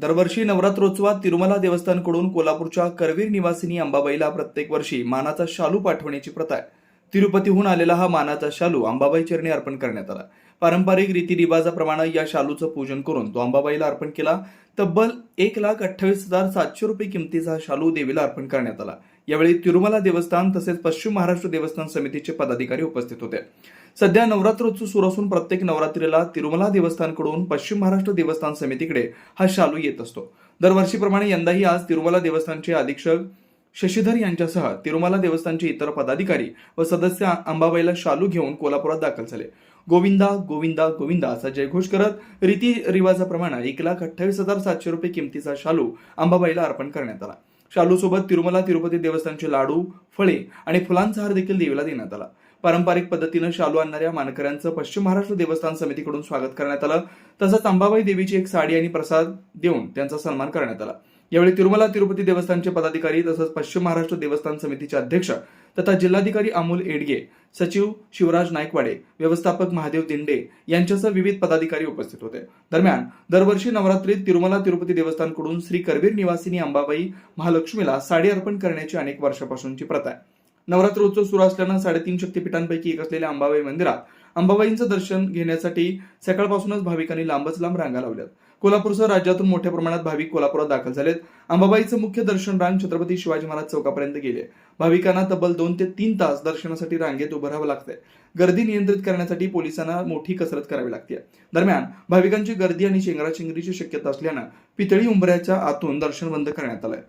दरवर्षी नवरात्रोत्सवात तिरुमला देवस्थानकडून कोल्हापूरच्या करवीर निवासिनी अंबाबाईला प्रत्येक वर्षी मानाचा शालू पाठवण्याची प्रथा आहे. तिरुपतीहून आलेला हा मानाचा शालू अंबाबाई चरणी अर्पण करण्यात आला. पारंपरिक रीतिरिवाजाप्रमाणे या शालूचं पूजन करून तो अंबाबाईला अर्पण केला. तब्बल एक लाख अठ्ठावीस हजार सातशे रुपये किमतीचा हा शालू देवीला अर्पण करण्यात आला. यावेळी तिरुमला देवस्थान तसेच पश्चिम महाराष्ट्र देवस्थान समितीचे पदाधिकारी उपस्थित होते. सध्या नवरात्रोत्सव सुरू असून प्रत्येक नवरात्रीला तिरुमला देवस्थानकडून पश्चिम महाराष्ट्र देवस्थान समितीकडे हा शालू येत असतो. दरवर्षीप्रमाणे यंदाही आज तिरुमला देवस्थानचे अधीक्षक शशीधर यांच्यासह तिरुमला देवस्थानचे इतर पदाधिकारी व सदस्य अंबाबाईला शालू घेऊन कोल्हापुरात दाखल झाले. गोविंदा गोविंदा गोविंदा असा जयघोष करत रीती रिवाजाप्रमाणे एक लाख अठ्ठावीस हजार सातशे रुपये किमतीचा शालू अंबाबाईला अर्पण करण्यात आला. शालूसोबत तिरुमला तिरुपती देवस्थानचे लाडू फळे आणि फुलांचा हार देखील देवीला देण्यात आला. पारंपरिक पद्धतीनं शालू आणणाऱ्या मानकऱ्यांचं पश्चिम महाराष्ट्र देवस्थान समितीकडून स्वागत करण्यात आलं. तसंच अंबाबाई देवीची एक साडी आणि प्रसाद देऊन त्यांचा सन्मान करण्यात आला. यावेळी तिरुमला तिरुपती देवस्थानचे पदाधिकारी तसंच पश्चिम महाराष्ट्र देवस्थान समितीचे अध्यक्ष तथा जिल्हाधिकारी अमोल एडगे सचिव शिवराज नायकवाडे व्यवस्थापक महादेव दिंडे यांच्यासह विविध पदाधिकारी उपस्थित होते. दरम्यान दरवर्षी नवरात्रीत तिरुमला तिरुपती देवस्थानकडून श्री करवीर निवासिनी अंबाबाई महालक्ष्मीला साडी अर्पण करण्याची अनेक वर्षापासूनची प्रथा आहे. नवरात्र उत्सव सुरू असल्यानं साडेतीन शक्तीपीठांपैकी एक असलेल्या अंबाबाई मंदिरात अंबाबाईंचं दर्शन घेण्यासाठी सकाळपासूनच भाविकांनी लांबच लांब रांगा लावल्यात. कोल्हापूरसह राज्यातून मोठ्या प्रमाणात भाविक कोल्हापुरात दाखल झालेत. अंबाबाईचं मुख्य दर्शन रांग छत्रपती शिवाजी महाराज चौकापर्यंत गेले. भाविकांना तब्बल दोन ते तीन तास दर्शनासाठी रांगेत उभं राहावं लागतंय. गर्दी नियंत्रित करण्यासाठी पोलिसांना मोठी कसरत करावी लागते. दरम्यान भाविकांची गर्दी आणि चेंगराचेंगरीची शक्यता असल्यानं पितळी उंबऱ्याच्या आतून दर्शन बंद करण्यात आलंय.